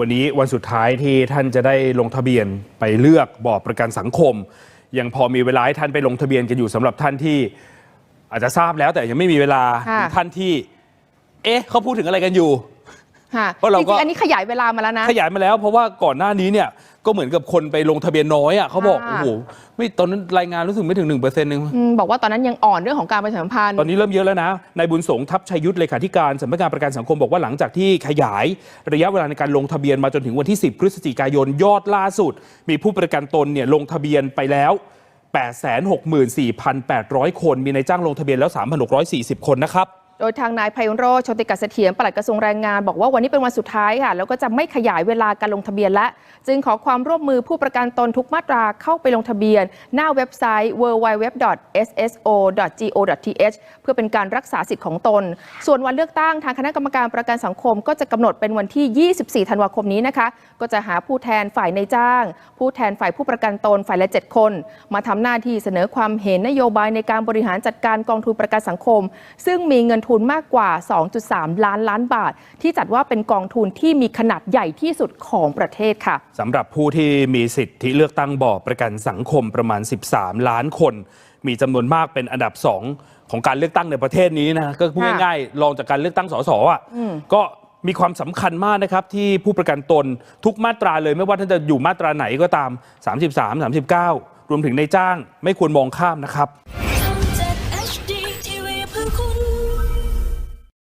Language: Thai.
วันนี้วันสุดท้ายที่ท่านจะได้ลงทะเบียนไปเลือกบอร์ดประกันสังคม ยังพอมีเวลาให้ท่านไปลงทะเบียนกันอยู่สำหรับท่านที่ อาจจะทราบแล้วแต่ยังไม่มีเวลาค่ะหรือท่านที่ เอ๊ะเขาพูดถึงอะไรกันอยู่ ค่ะเพราะเราจก็ริงๆอันนี้ขยายเวลามาแล้วนะ ขยายมาแล้วเพราะว่าก่อนหน้านี้เนี่ยก็เหมือนกับคนไปลงทะเบียนน้อยอะเขาบอกค่ะ โอ้โหไม่ตอนนั้นรายงานรู้สึกไม่ถึง1%เปอร์เซ็นต์นึงอืมบอกว่าตอนนั้นยังอ่อนเรื่องของการประชาสัมพันธ์ ตอนนี้เริ่มเยอะแล้วนะ นายบุญสงฆ์ทัพชัยยุทธเลขาธิการสำนักงานประกันสังคมบอกว่าหลังจากที่ขยายระยะเวลาในการลงทะเบียนมาจนถึงวันที่ 10 พฤศจิกายนยอดล่าสุด มีผู้ประกันตนเนี่ยลงทะเบียนไปแล้ว 864,800 คน มีนายจ้างลงทะเบียนแล้ว 3,640 คนนะครับโดยทางนายไพโรจน์โชติกัสเสถียรปลัดกระทรวงแรงงาน บอกว่าวันนี้เป็นวันสุดท้ายค่ะ แล้วก็จะไม่ขยายเวลาการลงทะเบียนและ จึงขอความร่วมมือผู้ประกันตนทุกมาตราเข้าไปลงทะเบียน หน้าเว็บไซต์ www.sso.go.th เพื่อเป็นการรักษาสิทธิ์ของตน ส่วนวันเลือกตั้งทางคณะกรรมการประกันสังคม ก็จะกำหนดเป็นวันที่ 24 ธันวาคมนี้นะคะ ก็จะหาผู้แทนฝ่ายในจ้าง ผู้แทนฝ่ายผู้ประกันตนฝ่ายละ 7 คน มาทำหน้าที่เสนอความเห็นนโยบายในการบริหารจัดการกองทุนประกันสังคม ซึ่งมีเงินทุนมากกว่า 2.3 ล้านล้านบาท ที่จัดว่าเป็นกองทุนที่มีขนาดใหญ่ที่สุดของประเทศค่ะสำหรับผู้ที่มีสิทธิเลือกตั้งบอร์ดประกันสังคมประมาณ 13 ล้านคน มีจำนวนมากเป็นอันดับ 2 ของการเลือกตั้งในประเทศนี้นะก็พูดค่ะง่ายๆรองจากการเลือกตั้งสสอะก็มีความสำคัญมากนะครับที่ผู้ประกันตนทุกมาตราเลยไม่ว่าท่านจะอยู่มาตราไหนก็ตาม 33 39 รวมถึงในจ้างไม่ควรมองข้ามนะครับ